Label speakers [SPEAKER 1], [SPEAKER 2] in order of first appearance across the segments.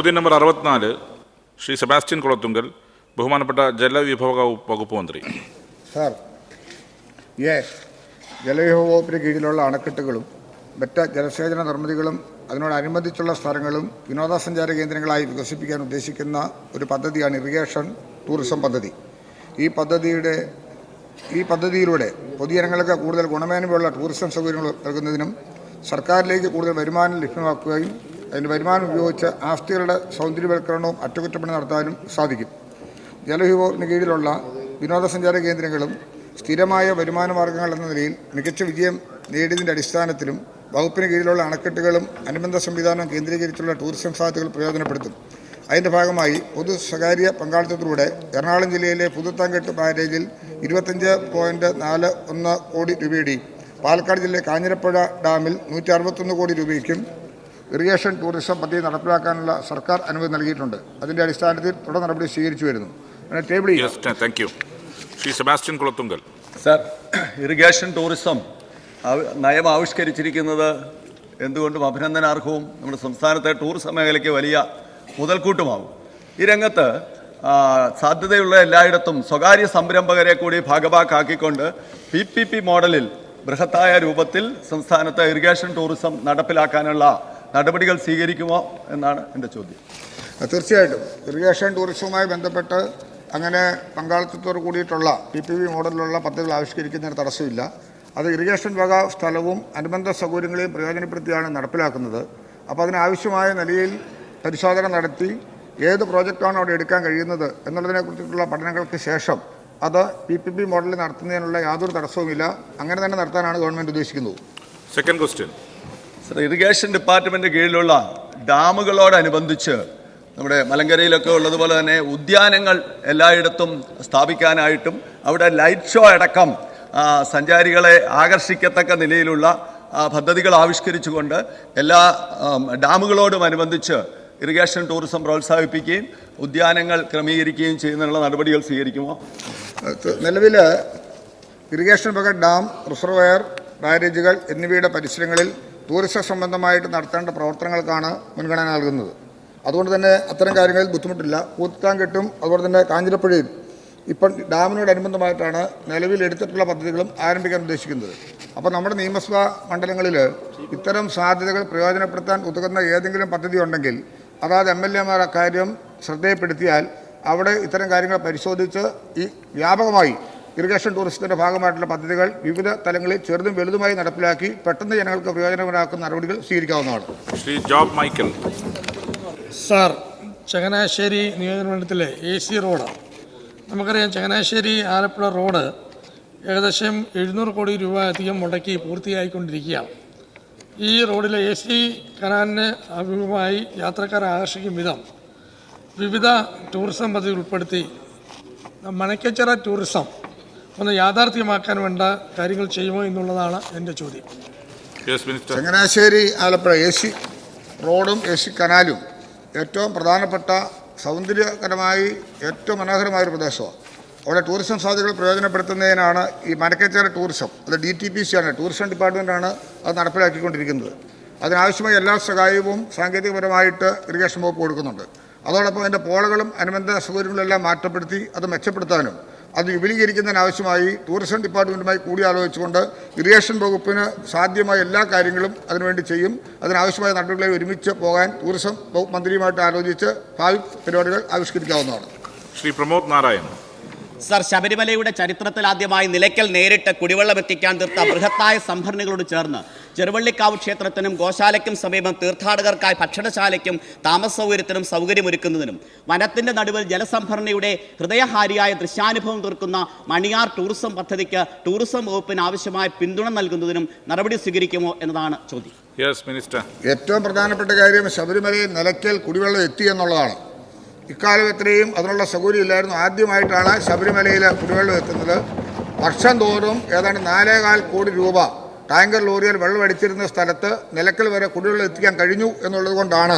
[SPEAKER 1] ചോദ്യം നമ്പർ അറുപത്തിനാല് ശ്രീ സെബാസ്റ്റ്യൻ കുളത്തുങ്കൽ ബഹുമാനപ്പെട്ട ജലവിഭവ വകുപ്പ് മന്ത്രി.
[SPEAKER 2] സാർ യെസ് ജലവിഭവ വകുപ്പിന് കീഴിലുള്ള അണക്കെട്ടുകളും മറ്റ് ജലസേചന നിർമ്മിതികളും അതിനോടനുബന്ധിച്ചുള്ള സ്ഥലങ്ങളും വിനോദസഞ്ചാര കേന്ദ്രങ്ങളായി വികസിപ്പിക്കാൻ ഉദ്ദേശിക്കുന്ന ഒരു പദ്ധതിയാണ് ഇറിഗേഷൻ ടൂറിസം പദ്ധതി. ഈ പദ്ധതിയുടെ ഈ പദ്ധതിയിലൂടെ പൊതുജനങ്ങൾക്ക് കൂടുതൽ ഗുണമേന്മയുള്ള ടൂറിസം സൗകര്യങ്ങൾ നൽകുന്നതിനും സർക്കാരിലേക്ക് കൂടുതൽ വരുമാനം ലഭ്യമാക്കുകയും അതിന്റെ വരുമാനം ഉപയോഗിച്ച് ആസ്തികളുടെ സൗന്ദര്യവൽക്കരണവും അറ്റകുറ്റപ്പണി നടത്താനും സാധിക്കും. ജലവിഭവത്തിന് കീഴിലുള്ള വിനോദസഞ്ചാര കേന്ദ്രങ്ങളും സ്ഥിരമായ വരുമാന മാർഗങ്ങൾ എന്ന നിലയിൽ മികച്ച വിജയം നേടിയതിന്റെ അടിസ്ഥാനത്തിലും വകുപ്പിന് കീഴിലുള്ള അണക്കെട്ടുകളും അനുബന്ധ സംവിധാനവും കേന്ദ്രീകരിച്ചുള്ള ടൂറിസം സാധ്യതകൾ പ്രയോജനപ്പെടുത്തും. അതിന്റെ ഭാഗമായി പൊതു സ്വകാര്യ പങ്കാളിത്തത്തിലൂടെ എറണാകുളം ജില്ലയിലെ പുതുത്താങ്കെട്ട് ബാരേജിൽ ഇരുപത്തഞ്ച് പോയിന്റ് നാല് ഒന്ന് കോടി രൂപയുടെയും പാലക്കാട് ജില്ലയിലെ കാഞ്ഞിരപ്പുഴ ഡാമിൽ നൂറ്റി അറുപത്തൊന്ന് കോടി രൂപയ്ക്കും ഇറിഗേഷൻ ടൂറിസം പദ്ധതി നടപ്പിലാക്കാനുള്ള സർക്കാർ അനുമതി നൽകിയിട്ടുണ്ട്. അതിന്റെ അടിസ്ഥാനത്തിൽ തുടർ നടപടി സ്വീകരിച്ചു വരുന്നു. അങ്ങനെ table
[SPEAKER 1] yes thank you Shri Sebastian Kulathungal.
[SPEAKER 3] Sir irrigation tourism നയം ആവിഷ്കരിച്ചിരിക്കുന്നത് എന്തുകൊണ്ടും അഭിനന്ദനാർഹവും. നമ്മുടെ സംസ്ഥാനത്തെ ടൂറിസം മേഖലയ്ക്ക് വലിയ മുതൽക്കൂട്ടുമാകും ഈ രംഗത്ത് സാധ്യതയുള്ള എല്ലായിടത്തും സ്വകാര്യ സംരംഭകരെ കൂടി ഭാഗഭാക്കാക്കിക്കൊണ്ട് പി പി പി മോഡലിൽ ബൃഹത്തായ രൂപത്തിൽ സംസ്ഥാനത്ത് ഇറിഗേഷൻ ടൂറിസം നടപ്പിലാക്കാനുള്ള നടപടികൾ സ്വീകരിക്കുമോ എന്നാണ് എന്റെ ചോദ്യം.
[SPEAKER 2] തീർച്ചയായിട്ടും. ഇറിഗേഷൻ ടൂറിസവുമായി ബന്ധപ്പെട്ട് അങ്ങനെ പങ്കാളിത്തത്തോട് കൂടിയിട്ടുള്ള പി പി വി മോഡലിലുള്ള പദ്ധതികൾ ആവിഷ്കരിക്കുന്നതിന് തടസ്സമില്ല അത് ഇറിഗേഷൻ വക സ്ഥലവും അനുബന്ധ സൗകര്യങ്ങളെയും പ്രയോജനപ്പെടുത്തിയാണ് നടപ്പിലാക്കുന്നത്. അപ്പോൾ അതിനാവശ്യമായ നിലയിൽ പരിശോധന നടത്തി ഏത് പ്രോജക്റ്റാണ് അവിടെ എടുക്കാൻ കഴിയുന്നത് എന്നുള്ളതിനെക്കുറിച്ചിട്ടുള്ള പഠനങ്ങൾക്ക് ശേഷം അത് പി പി പി മോഡലിൽ നടത്തുന്നതിനുള്ള യാതൊരു തടസ്സവുമില്ല. അങ്ങനെ തന്നെ നടത്താനാണ് ഗവൺമെന്റ് ഉദ്ദേശിക്കുന്നത്.
[SPEAKER 1] സെക്കൻഡ് ക്വസ്റ്റ്യൻ
[SPEAKER 3] ഇറിഗേഷൻ ഡിപ്പാർട്ട്മെന്റ് കീഴിലുള്ള ഡാമുകളോടനുബന്ധിച്ച് നമ്മുടെ മലങ്കരയിലൊക്കെ ഉള്ളതുപോലെ തന്നെ ഉദ്യാനങ്ങൾ എല്ലായിടത്തും സ്ഥാപിക്കാനായിട്ടും അവിടെ ലൈറ്റ് ഷോ അടക്കം സഞ്ചാരികളെ ആകർഷിക്കത്തക്ക നിലയിലുള്ള പദ്ധതികൾ ആവിഷ്കരിച്ചുകൊണ്ട് എല്ലാ ഡാമുകളോടും അനുബന്ധിച്ച് ഇറിഗേഷൻ ടൂറിസം പ്രോത്സാഹിപ്പിക്കുകയും ഉദ്യാനങ്ങൾ ക്രമീകരിക്കുകയും ചെയ്യുന്നതിനുള്ള നടപടികൾ സ്വീകരിക്കുമോ?
[SPEAKER 2] നിലവിൽ ഇറിഗേഷൻ വക ഡാം റിസർവയർ ബാരേജുകൾ എന്നിവയുടെ പരിസരങ്ങളിൽ ടൂറിസം സംബന്ധമായിട്ട് നടത്തേണ്ട പ്രവർത്തനങ്ങൾക്കാണ് മുൻഗണന നൽകുന്നത്. അതുകൊണ്ട് തന്നെ അത്തരം കാര്യങ്ങളിൽ ബുദ്ധിമുട്ടില്ല. കൂത്താൻകെട്ടും അതുപോലെ തന്നെ കാഞ്ഞിരപ്പുഴയും ഇപ്പം ഡാമിനോടനുബന്ധമായിട്ടാണ് നിലവിൽ എടുത്തിട്ടുള്ള പദ്ധതികളും ആരംഭിക്കാൻ ഉദ്ദേശിക്കുന്നത്. അപ്പോൾ നമ്മുടെ നിയമസഭാ മണ്ഡലങ്ങളിൽ ഇത്തരം സാധ്യതകൾ പ്രയോജനപ്പെടുത്താൻ ഉതകുന്ന ഏതെങ്കിലും പദ്ധതി ഉണ്ടെങ്കിൽ അതായത് എം എൽ എമാർ അക്കാര്യം ശ്രദ്ധയപ്പെടുത്തിയാൽ അവിടെ ഇത്തരം കാര്യങ്ങൾ പരിശോധിച്ച് ഈ വ്യാപകമായി ഇറിഗേഷൻ ടൂറിസത്തിന്റെ ഭാഗമായിട്ടുള്ള പദ്ധതികൾ വിവിധ തലങ്ങളിൽ ചെറുതും വലുതുമായി നടപ്പിലാക്കി പെട്ടെന്ന് ജനങ്ങൾക്ക് പ്രയോജനകരമാക്കുന്ന നടപടികൾ സ്വീകരിക്കാവുന്നതാണ്.
[SPEAKER 1] ശ്രീ ജോബ് മൈക്കൽ.
[SPEAKER 4] സാർ ചങ്ങനാശ്ശേരി നിയോജകമണ്ഡലത്തിലെ എ സി റോഡ്. നമുക്കറിയാം ചങ്ങനാശ്ശേരി ആലപ്പുഴ റോഡ് ഏകദേശം എഴുന്നൂറ് കോടി രൂപ അധികം മുടക്കി പൂർത്തിയായിക്കൊണ്ടിരിക്കുകയാണ്. ഈ റോഡിലെ എ സി കനാലിന് അഭിമുഖമായി യാത്രക്കാരെ ആകർഷിക്കും വിധം വിവിധ ടൂറിസം പദ്ധതി ഉൾപ്പെടുത്തി. മണക്കച്ചിറ ടൂറിസം ഒന്ന് യാഥാർത്ഥ്യമാക്കാൻ വേണ്ട കാര്യങ്ങൾ ചെയ്യുമോ എന്നുള്ളതാണ് എന്റെ ചോദ്യം.
[SPEAKER 2] ചങ്ങനാശ്ശേരി ആലപ്പുഴ എ സി റോഡും എ സി കനാലും ഏറ്റവും പ്രധാനപ്പെട്ട സൗന്ദര്യകരമായി ഏറ്റവും മനോഹരമായ ഒരു പ്രദേശമാണ്. അവിടെ ടൂറിസം സാധ്യതകൾ പ്രയോജനപ്പെടുത്തുന്നതിനാണ് ഈ മനക്കേച്ചേര ടൂറിസം അത് ഡി ടി പി സി ആണ്. ടൂറിസം ഡിപ്പാർട്ട്മെന്റാണ് അത് നടപ്പിലാക്കിക്കൊണ്ടിരിക്കുന്നത്. അതിനാവശ്യമായ എല്ലാ സഹായവും സാങ്കേതികപരമായിട്ട് ഇറിഗേഷൻ വകുപ്പ് കൊടുക്കുന്നുണ്ട്. അതോടൊപ്പം അതിന്റെ പോളകളും അനുബന്ധ സൗകര്യങ്ങളെല്ലാം മാറ്റപ്പെടുത്തി അത് മെച്ചപ്പെടുത്താനും അത് വിപുലീകരിക്കുന്നതിനാവശ്യമായി ടൂറിസം ഡിപ്പാർട്ട്മെന്റുമായി കൂടിയാലോചിച്ചുകൊണ്ട് ഇറിഗേഷൻ വകുപ്പിന് സാധ്യമായ എല്ലാ കാര്യങ്ങളും അതിനുവേണ്ടി ചെയ്യും. അതിനാവശ്യമായ നടപടികളെ ഒരുമിച്ച് പോകാൻ ടൂറിസം വകുപ്പ് മന്ത്രിയുമായിട്ട് ആലോചിച്ച് ഭാവി പരിപാടികൾ ആവിഷ്കരിക്കാവുന്നതാണ്.
[SPEAKER 1] ശ്രീ പ്രമോദ് നാരായൺ
[SPEAKER 5] സർ ശബരിമലയുടെ ചരിത്രത്തിൽ ആദ്യമായി നിലയ്ക്കൽ നേരിട്ട് കുടിവെള്ളം എത്തിക്കാൻ തീർത്ത ബൃഹത്തായ സംഭരണികളോട് ചേർന്ന് ചെറുവള്ളിക്കാവ് ക്ഷേത്രത്തിനും ഗോശാലയ്ക്കും സമീപം തീർത്ഥാടകർക്കായി ഭക്ഷണശാലയ്ക്കും താമസ സൗകര്യത്തിനും സൗകര്യമൊരുക്കുന്നതിനും വനത്തിന്റെ നടുവിൽ ജലസംഭരണിയുടെ ഹൃദയഹാരിയായ ദൃശ്യാനുഭവം തീർക്കുന്ന മണിയാർ ടൂറിസം പദ്ധതിക്ക് ടൂറിസം വകുപ്പിന് ആവശ്യമായ പിന്തുണ നൽകുന്നതിനും നടപടി സ്വീകരിക്കുമോ എന്നതാണ് ചോദ്യം.
[SPEAKER 1] യെസ് മിനിസ്റ്റർ
[SPEAKER 2] ഏറ്റവും പ്രധാനപ്പെട്ട കാര്യം ശബരിമലയിൽ നിലയ്ക്കൽ കുടിവെള്ളം എത്തി എന്നുള്ളതാണ്. ഇക്കാലം ഇത്രയും അതിനുള്ള സൗകര്യമില്ലായിരുന്നു. ആദ്യമായിട്ടാണ് ശബരിമലയിൽ കുടിവെള്ളം എത്തുന്നത്. വർഷം തോറും ഏതാണ്ട് നാലേകാൽ കോടി രൂപ ടാങ്കർ ലോറിയിൽ വെള്ളം അടിച്ചിരുന്ന സ്ഥലത്ത് നിലയ്ക്കൽ വരെ കുടിവെള്ളം എത്തിക്കാൻ കഴിഞ്ഞു എന്നുള്ളത് കൊണ്ടാണ്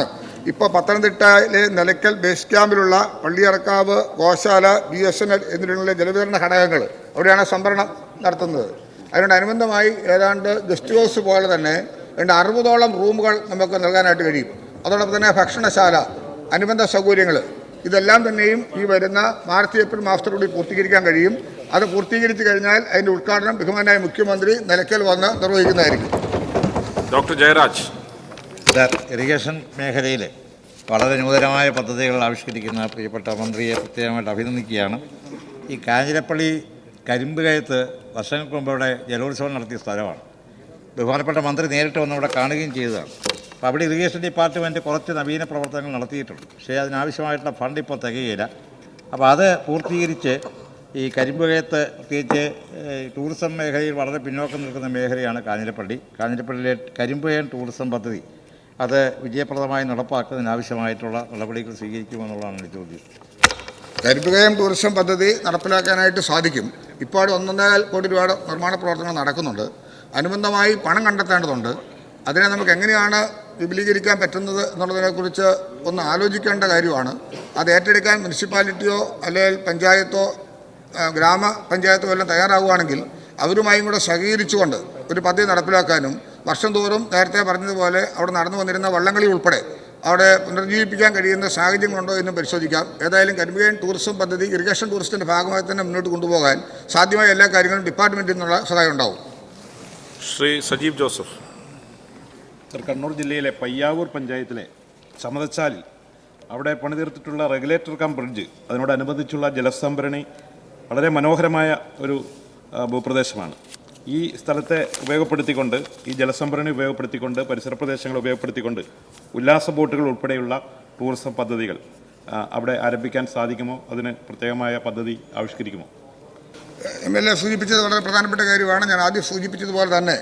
[SPEAKER 2] ഇപ്പോൾ പത്തനംതിട്ടയിലെ Nilakkal base ക്യാമ്പിലുള്ള Palliyarakkavu Goshala B S N L എന്നിവിടങ്ങളിലെ ജലവിതരണ ഘടകങ്ങൾ അവിടെയാണ് സംഭരണം നടത്തുന്നത്. അതിനോടനുബന്ധമായി ഏതാണ്ട് ഗസ്റ്റ് ഹൗസ് പോലെ തന്നെ രണ്ട് അറുപതോളം റൂമുകൾ നമുക്ക് നൽകാനായിട്ട് കഴിയും. അതോടൊപ്പം തന്നെ ഭക്ഷണശാല അനുബന്ധ സൗകര്യങ്ങൾ ഇതെല്ലാം തന്നെയും ഈ വരുന്ന മാർച്ച് ഏപ്രിൽ മാസത്തോടുകൂടി പൂർത്തീകരിക്കാൻ കഴിയും. അത് പൂർത്തീകരിച്ചു കഴിഞ്ഞാൽ അതിന്റെ ഉദ്ഘാടനം ബഹുമാനായ മുഖ്യമന്ത്രി നിലയ്ക്കൽ വന്ന് നിർവഹിക്കുന്നതായിരിക്കും.
[SPEAKER 1] ഡോക്ടർ ജയരാജ്.
[SPEAKER 6] സാർ ഇറിഗേഷൻ മേഖലയിൽ വളരെ നൂതനമായ പദ്ധതികൾ ആവിഷ്കരിക്കുന്ന പ്രിയപ്പെട്ട മന്ത്രിയെ പ്രത്യേകമായിട്ട് അഭിനന്ദിക്കുകയാണ്. ഈ കാഞ്ഞിരപ്പള്ളി കരിമ്പ് കയത്ത് വർഷങ്ങൾക്ക് മുമ്പ് ഇവിടെ ജലോത്സവം നടത്തിയ സ്ഥലമാണ്. ബഹുമാനപ്പെട്ട മന്ത്രി നേരിട്ട് വന്ന് ഇവിടെ കാണുകയും ചെയ്തതാണ്. അപ്പോൾ അവിടെ ഇറിഗേഷൻ ഡിപ്പാർട്ട്മെന്റ് കുറച്ച് നവീന പ്രവർത്തനങ്ങൾ നടത്തിയിട്ടുണ്ട്. പക്ഷേ അതിനാവശ്യമായിട്ടുള്ള ഫണ്ട് ഇപ്പോൾ തികയില്ല അപ്പോൾ അത് പൂർത്തീകരിച്ച് ഈ കരിമ്പുകയത്ത് പ്രത്യേകിച്ച് ടൂറിസം മേഖലയിൽ വളരെ പിന്നോക്കം നിൽക്കുന്ന മേഖലയാണ് കാഞ്ഞിരപ്പള്ളി. കാഞ്ഞിരപ്പള്ളിയിലെ കരിമ്പുകയം ടൂറിസം പദ്ധതി അത് വിജയപ്രദമായി നടപ്പാക്കുന്നതിനാവശ്യമായിട്ടുള്ള നടപടികൾ സ്വീകരിക്കുമെന്നുള്ളതാണ് എന്റെ ചോദ്യം.
[SPEAKER 2] കരിമ്പുകയം ടൂറിസം പദ്ധതി നടപ്പിലാക്കാനായിട്ട് സാധിക്കും. ഇപ്പോൾ ഒന്നൊന്നേകാൽ കോടി രൂപയുടെ നിർമ്മാണ പ്രവർത്തനങ്ങൾ നടക്കുന്നുണ്ട്. അനുബന്ധമായി പണം കണ്ടെത്തേണ്ടതുണ്ട്. അതിനെ നമുക്ക് എങ്ങനെയാണ് വിപുലീകരിക്കാൻ പറ്റുന്നത് എന്നുള്ളതിനെക്കുറിച്ച് ഒന്ന് ആലോചിക്കേണ്ട കാര്യമാണ്. അത് ഏറ്റെടുക്കാൻ മുനിസിപ്പാലിറ്റിയോ അല്ലെങ്കിൽ പഞ്ചായത്തോ ഗ്രാമപഞ്ചായത്തോ എല്ലാം തയ്യാറാവുകയാണെങ്കിൽ അവരുമായും കൂടെ സഹകരിച്ചുകൊണ്ട് ഒരു പദ്ധതി നടപ്പിലാക്കാനും വർഷം തോറും നേരത്തെ പറഞ്ഞതുപോലെ അവിടെ നടന്നു വന്നിരുന്ന വള്ളംകളി ഉൾപ്പെടെ അവിടെ പുനർജീവിപ്പിക്കാൻ കഴിയുന്ന സാഹചര്യങ്ങളുണ്ടോ എന്നും പരിശോധിക്കാം. ഏതായാലും കരിമ്പുകയൻ ടൂറിസം പദ്ധതി ഇറിഗേഷൻ ടൂറിസത്തിന്റെ ഭാഗമായി തന്നെ മുന്നോട്ട് കൊണ്ടുപോകാൻ സാധ്യമായ എല്ലാ കാര്യങ്ങളും ഡിപ്പാർട്ട്മെന്റിൽ നിന്നുള്ള സഹായം ഉണ്ടാവും.
[SPEAKER 1] ശ്രീ സജീവ് ജോസഫ്.
[SPEAKER 7] കണ്ണൂർ ജില്ലയിലെ പയ്യാവൂർ പഞ്ചായത്തിലെ ചമതച്ചാലിൽ അവിടെ പണിതീർത്തിട്ടുള്ള റെഗുലേറ്റർ കം ബ്രിഡ്ജ് അതിനോടനുബന്ധിച്ചുള്ള ജലസംഭരണി വളരെ മനോഹരമായ ഒരു ഭൂപ്രദേശമാണ്. ഈ സ്ഥലത്തെ ഉപയോഗപ്പെടുത്തിക്കൊണ്ട് ഈ ജലസംഭരണി ഉപയോഗപ്പെടുത്തിക്കൊണ്ട് പരിസര പ്രദേശങ്ങൾ ഉപയോഗപ്പെടുത്തിക്കൊണ്ട് ഉല്ലാസ ബോട്ടുകൾ ഉൾപ്പെടെയുള്ള ടൂറിസം പദ്ധതികൾ അവിടെ ആരംഭിക്കാൻ സാധിക്കുമോ? അതിന് പ്രത്യേകമായ പദ്ധതി ആവിഷ്കരിക്കുമോ?
[SPEAKER 2] എം എൽ എ സൂചിപ്പിച്ചത് വളരെ പ്രധാനപ്പെട്ട കാര്യമാണ്. ഞാൻ ആദ്യം സൂചിപ്പിച്ചതുപോലെ തന്നെ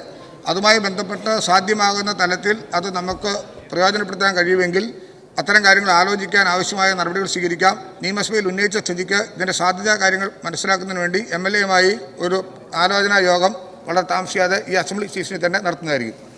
[SPEAKER 2] അതുമായി ബന്ധപ്പെട്ട് സാധ്യമാകുന്ന തലത്തിൽ അത് നമുക്ക് പ്രയോജനപ്പെടുത്താൻ കഴിയുമെങ്കിൽ അത്തരം കാര്യങ്ങൾ ആലോചിക്കാൻ ആവശ്യമായ നടപടികൾ സ്വീകരിക്കാം. നിയമസഭയിൽ ഉന്നയിച്ച സ്ഥിതിക്ക് ഇതിന്റെ സാധ്യതാ കാര്യങ്ങൾ മനസ്സിലാക്കുന്നതിന് വേണ്ടി എം ഒരു ആലോചനാ യോഗം വളരെ താമസിയാതെ ഈ അസംബ്ലി സീസണിൽ തന്നെ നടത്തുന്നതായിരിക്കും.